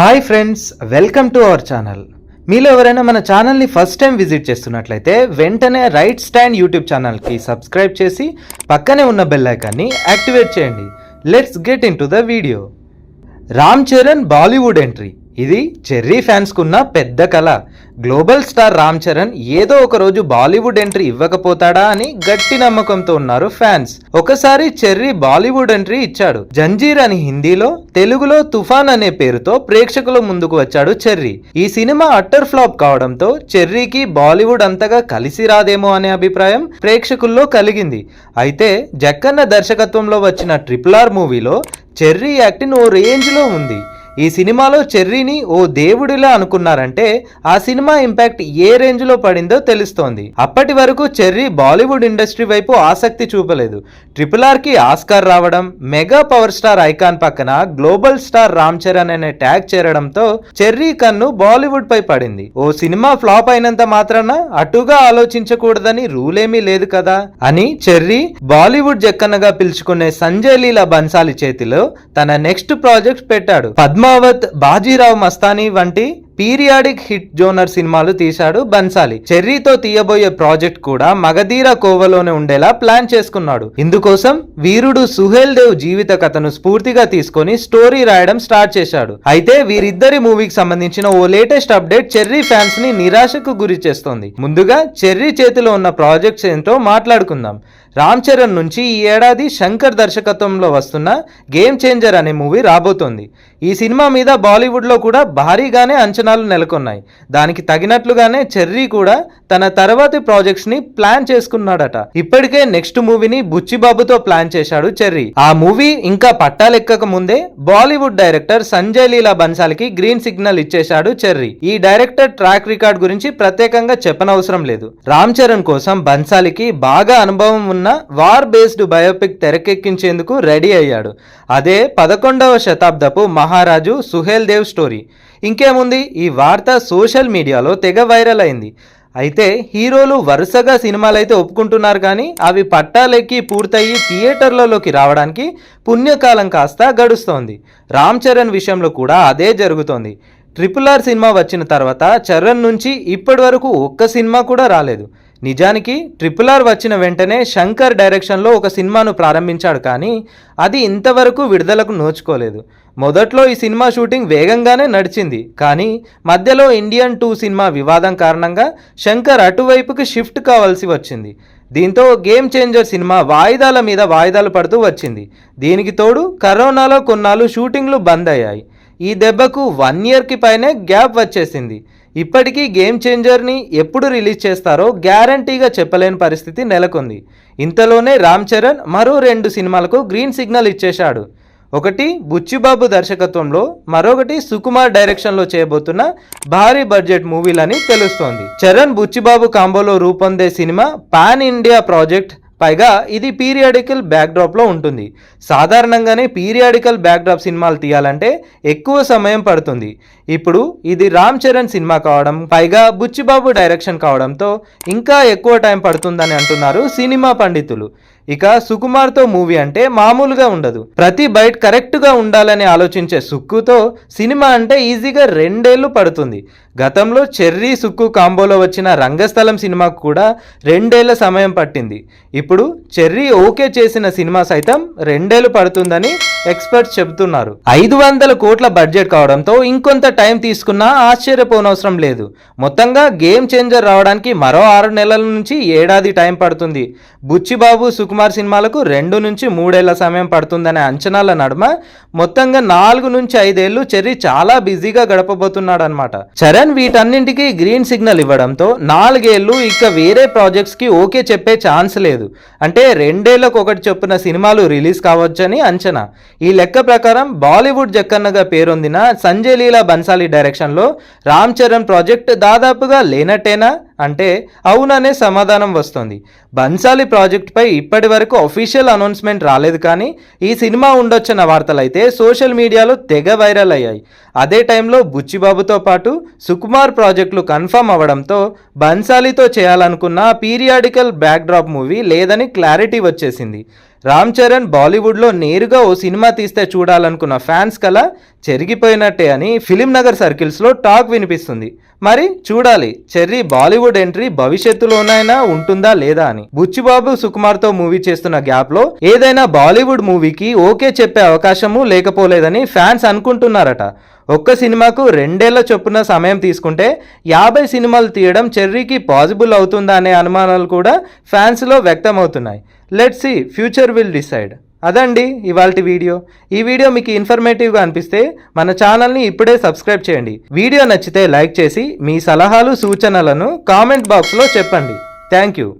Hi friends welcome to our channel. మీలో ఎవరైనా మన ఛానల్ని ఫస్ట్ టైం విజిట్ చేస్తున్నట్లయితే వెంటనే రైట్ స్టాండ్ యూట్యూబ్ ఛానల్కి సబ్స్క్రైబ్ చేసి పక్కనే ఉన్న బెల్ ఐకాన్ని యాక్టివేట్ చేయండి. Let's get into the video Ram Charan Bollywood entry ఇది చెర్రీ ఫ్యాన్స్కున్న పెద్ద కళ గ్లోబల్ స్టార్ రామ్ చరణ్ ఏదో ఒక రోజు బాలీవుడ్ ఎంట్రీ ఇవ్వకపోతాడా అని గట్టి నమ్మకంతో ఉన్నారు ఫ్యాన్స్. ఒకసారి చెర్రీ బాలీవుడ్ ఎంట్రీ ఇచ్చాడు. జంజీర్ అని హిందీలో తెలుగులో తుఫాన్ అనే పేరుతో ప్రేక్షకుల ముందుకు వచ్చాడు చెర్రీ. ఈ సినిమా అట్టర్ ఫ్లాప్ కావడంతో చెర్రీకి బాలీవుడ్ అంతగా కలిసి రాదేమో అనే అభిప్రాయం ప్రేక్షకుల్లో కలిగింది. అయితే జక్కన్న దర్శకత్వంలో వచ్చిన ట్రిపుల్ ఆర్ మూవీలో చెర్రీ యాక్టింగ్ ఓ రేంజ్లో ఉంది. ఈ సినిమాలో చెర్రీని ఓ దేవుడిలా అనుకున్నారంటే ఆ సినిమా ఇంపాక్ట్ ఏ రేంజ్లో పడిందో తెలుస్తోంది. అప్పటి వరకు చెర్రీ బాలీవుడ్ ఇండస్ట్రీ వైపు ఆసక్తి చూపలేదు. ట్రిపుల్ ఆర్కి ఆస్కార్ రావడం మెగా పవర్ స్టార్ ఐకాన్ పక్కన గ్లోబల్ స్టార్ రామ్ చరణ్ అనే ట్యాగ్ చేరడంతో చెర్రీ కన్ను బాలీవుడ్ పై పడింది. ఓ సినిమా ఫ్లాప్ అయినంత మాత్రాన అటుగా ఆలోచించకూడదని రూలేమీ లేదు కదా అని చెర్రీ బాలీవుడ్ జక్కన్నగా పిలుచుకునే సంజయ్ లీలా బన్సాలి చేతిలో తన నెక్స్ట్ ప్రాజెక్ట్ పెట్టాడు. పద్మ పద్మావత్ బాజీరావ్ మస్తానీ వంటి పీరియాడిక్ హిట్ జోనర్ సినిమాలు తీశాడు బన్సాలి. చెర్రీతో తీయబోయే ప్రాజెక్ట్ కూడా మగధీర కోవలోనే ఉండేలా ప్లాన్ చేసుకున్నాడు. ఇందుకోసం వీరుడు సుహేల్ దేవ్ జీవిత కథను స్ఫూర్తిగా తీసుకొని స్టోరీ రాయడం స్టార్ట్ చేశాడు. అయితే వీరిద్దరి మూవీకి సంబంధించిన ఓ లేటెస్ట్ అప్డేట్ చెర్రీ ఫ్యాన్స్ని నిరాశకు గురి చేస్తోంది. ముందుగా చెర్రీ చేతిలో ఉన్న ప్రాజెక్ట్స్ ఏంటో మాట్లాడుకుందాం. రామ్ చరణ్ నుంచి ఈ ఏడాది శంకర్ దర్శకత్వంలో వస్తున్న గేమ్ చేంజర్ అనే మూవీ రాబోతోంది. ఈ సినిమా మీద బాలీవుడ్లో కూడా భారీగానే అంచనా అంచనాలు నెలకొన్నాయి. దానికి తగినట్లుగానే చెర్రీ కూడా తన తర్వాతి ప్రాజెక్ట్స్ని ప్లాన్ చేసుకున్నాడట. ఇప్పటికే నెక్స్ట్ మూవీని బుచ్చిబాబుతో ప్లాన్ చేశాడు చెర్రీ. ఆ మూవీ ఇంకా పట్టాలెక్కక ముందే బాలీవుడ్ డైరెక్టర్ సంజయ్ లీలా బన్సాల్కి గ్రీన్ సిగ్నల్ ఇచ్చేశాడు చెర్రీ. ఈ డైరెక్టర్ ట్రాక్ రికార్డ్ గురించి ప్రత్యేకంగా చెప్పనవసరం లేదు. రామ్ చరణ్ కోసం బన్సాలికి బాగా అనుభవం ఉన్న వార్ బేస్డ్ బయోపిక్ తెరకెక్కించేందుకు రెడీ అయ్యాడు. అదే పదకొండవ శతాబ్దపు మహారాజు సుహేల్ దేవ్ స్టోరీ. ఇంకేముంది? ఈ వార్త సోషల్ మీడియాలో తెగ వైరల్ అయింది. అయితే హీరోలు వరుసగా సినిమాలు అయితే ఒప్పుకుంటున్నారు కానీ అవి పట్టాలెక్కి పూర్తయి థియేటర్లలోకి రావడానికి పుణ్యకాలం కాస్త గడుస్తోంది. రామ్ చరణ్ విషయంలో కూడా అదే జరుగుతోంది. ట్రిపుల్ ఆర్ సినిమా వచ్చిన తర్వాత చరణ్ నుంచి ఇప్పటి వరకు ఒక్క సినిమా కూడా రాలేదు. నిజానికి ట్రిపుల్ ఆర్ వచ్చిన వెంటనే శంకర్ డైరెక్షన్లో ఒక సినిమాను ప్రారంభించాడు కానీ అది ఇంతవరకు విడుదలకు నోచుకోలేదు. మొదట్లో ఈ సినిమా షూటింగ్ వేగంగానే నడిచింది. కానీ మధ్యలో ఇండియన్ టూ సినిమా వివాదం కారణంగా శంకర్ అటువైపుకి షిఫ్ట్ కావాల్సి వచ్చింది. దీంతో గేమ్ చేంజర్ సినిమా వాయిదాల మీద వాయిదాలు పడుతూ వచ్చింది. దీనికి తోడు కరోనాలో కొన్నాళ్ళు షూటింగ్లు బంద్ అయ్యాయి. ఈ దెబ్బకు వన్ ఇయర్కి పైనే గ్యాప్ వచ్చేసింది. ఇప్పటికీ గేమ్ చేంజర్ని ఎప్పుడు రిలీజ్ చేస్తారో గ్యారంటీగా చెప్పలేని పరిస్థితి నెలకొంది. ఇంతలోనే రామ్ చరణ్ మరో రెండు సినిమాలకు గ్రీన్ సిగ్నల్ ఇచ్చేశాడు. ఒకటి బుచ్చిబాబు దర్శకత్వంలో మరొకటి సుకుమార్ డైరెక్షన్లో చేయబోతున్న భారీ బడ్జెట్ మూవీలని తెలుస్తోంది. చరణ్ బుచ్చిబాబు కాంబోలో రూపొందే సినిమా పాన్ ఇండియా ప్రాజెక్ట్. పైగా ఇది పీరియాడికల్ బ్యాక్డ్రాప్లో ఉంటుంది. సాధారణంగానే పీరియాడికల్ బ్యాక్డ్రాప్ సినిమాలు తీయాలంటే ఎక్కువ సమయం పడుతుంది. ఇప్పుడు ఇది రామ్ చరణ్ సినిమా కావడం పైగా బుచ్చిబాబు డైరెక్షన్ కావడంతో ఇంకా ఎక్కువ టైం పడుతుందని అంటున్నారు సినిమా పండితులు. ఇక సుకుమార్తో మూవీ అంటే మామూలుగా ఉండదు. ప్రతి బైట్ కరెక్ట్గా ఉండాలని ఆలోచించే సుక్కుతో సినిమా అంటే ఈజీగా రెండేళ్ళు పడుతుంది. గతంలో చెర్రీ సుక్కు కాంబోలో వచ్చిన రంగస్థలం సినిమాకు కూడా రెండేళ్ళ సమయం పట్టింది. ఇప్పుడు చెర్రీ ఓకే చేసిన సినిమా సైతం రెండేళ్ళు పడుతుందని ఎక్స్పర్ట్స్ చెబుతున్నారు. ఐదు వందల కోట్ల బడ్జెట్ కావడంతో ఇంకొంత టైం తీసుకున్నా ఆశ్చర్యపోనవసరం లేదు. మొత్తంగా గేమ్ చేంజర్ రావడానికి మరో ఆరు నెలల నుంచి ఏడాది టైం పడుతుంది. బుచ్చిబాబు సుకుమార్ సినిమాలకు రెండు నుంచి మూడేళ్ళ సమయం పడుతుందనే అంచనాల నడుమ మొత్తంగా నాలుగు నుంచి ఐదేళ్ళు చెర్రీ చాలా బిజీగా గడపబోతున్నాడు అనమాట చరణ్ వీటన్నింటికి గ్రీన్ సిగ్నల్ ఇవ్వడంతో నాలుగేళ్ళు ఇక వేరే ప్రాజెక్ట్స్కి ఓకే చెప్పే ఛాన్స్ లేదు. అంటే రెండేళ్ళకు ఒకటి చొప్పున సినిమాలు రిలీజ్ కావచ్చని అంచనా. ఈ లెక్క ప్రకారం బాలీవుడ్ జక్కన్నగా పేరొందిన సంజయ్ లీలా బన్సాలి డైరెక్షన్లో రామ్ చరణ్ ప్రాజెక్ట్ దాదాపుగా లేనట్టేనా? అంటే అవుననే సమాధానం వస్తుంది. బన్సాలి ప్రాజెక్ట్పై ఇప్పటి వరకు అఫీషియల్ అనౌన్స్మెంట్ రాలేదు కానీ ఈ సినిమా ఉండొచ్చన్న వార్తలైతే సోషల్ మీడియాలో తెగ వైరల్ అయ్యాయి. అదే టైంలో బుచ్చిబాబుతో పాటు సుకుమార్ ప్రాజెక్టులు కన్ఫర్మ్ అవ్వడంతో బన్సాలితో చేయాలనుకున్న పీరియాడికల్ బ్యాక్డ్రాప్ మూవీ లేదని క్లారిటీ వచ్చేసింది. రామ్ చరణ్ బాలీవుడ్లో నేరుగా ఓ సినిమా తీస్తే చూడాలనుకున్న ఫ్యాన్స్ కల చెరిగిపోయినట్టే అని ఫిలిం నగర్ సర్కిల్స్లో టాక్ వినిపిస్తుంది. మరి చూడాలి చెర్రీ బాలీవుడ్ ఎంట్రీ భవిష్యత్తులోనైనా ఉంటుందా లేదా అని. బుచ్చిబాబు సుకుమార్తో మూవీ చేస్తున్న గ్యాప్లో ఏదైనా బాలీవుడ్ మూవీకి ఓకే చెప్పే అవకాశము లేకపోలేదని ఫ్యాన్స్ అనుకుంటున్నారట. ఒక్క సినిమాకు రెండేళ్ళ చొప్పున సమయం తీసుకుంటే యాభై సినిమాలు తీయడం చెర్రీకి పాసిబుల్ అవుతుందా అనే అనుమానాలు కూడా ఫ్యాన్స్లో వ్యక్తమవుతున్నాయి. Let's see future will decide. అదండి ఇవాళ వీడియో. ఈ వీడియో మీకు ఇన్ఫర్మేటివ్గా అనిపిస్తే మన ఛానల్ని ఇప్పుడే సబ్స్క్రైబ్ చేయండి. వీడియో నచ్చితే లైక్ చేసి మీ సలహాలు సూచనలను కామెంట్ బాక్స్లో చెప్పండి. Thank you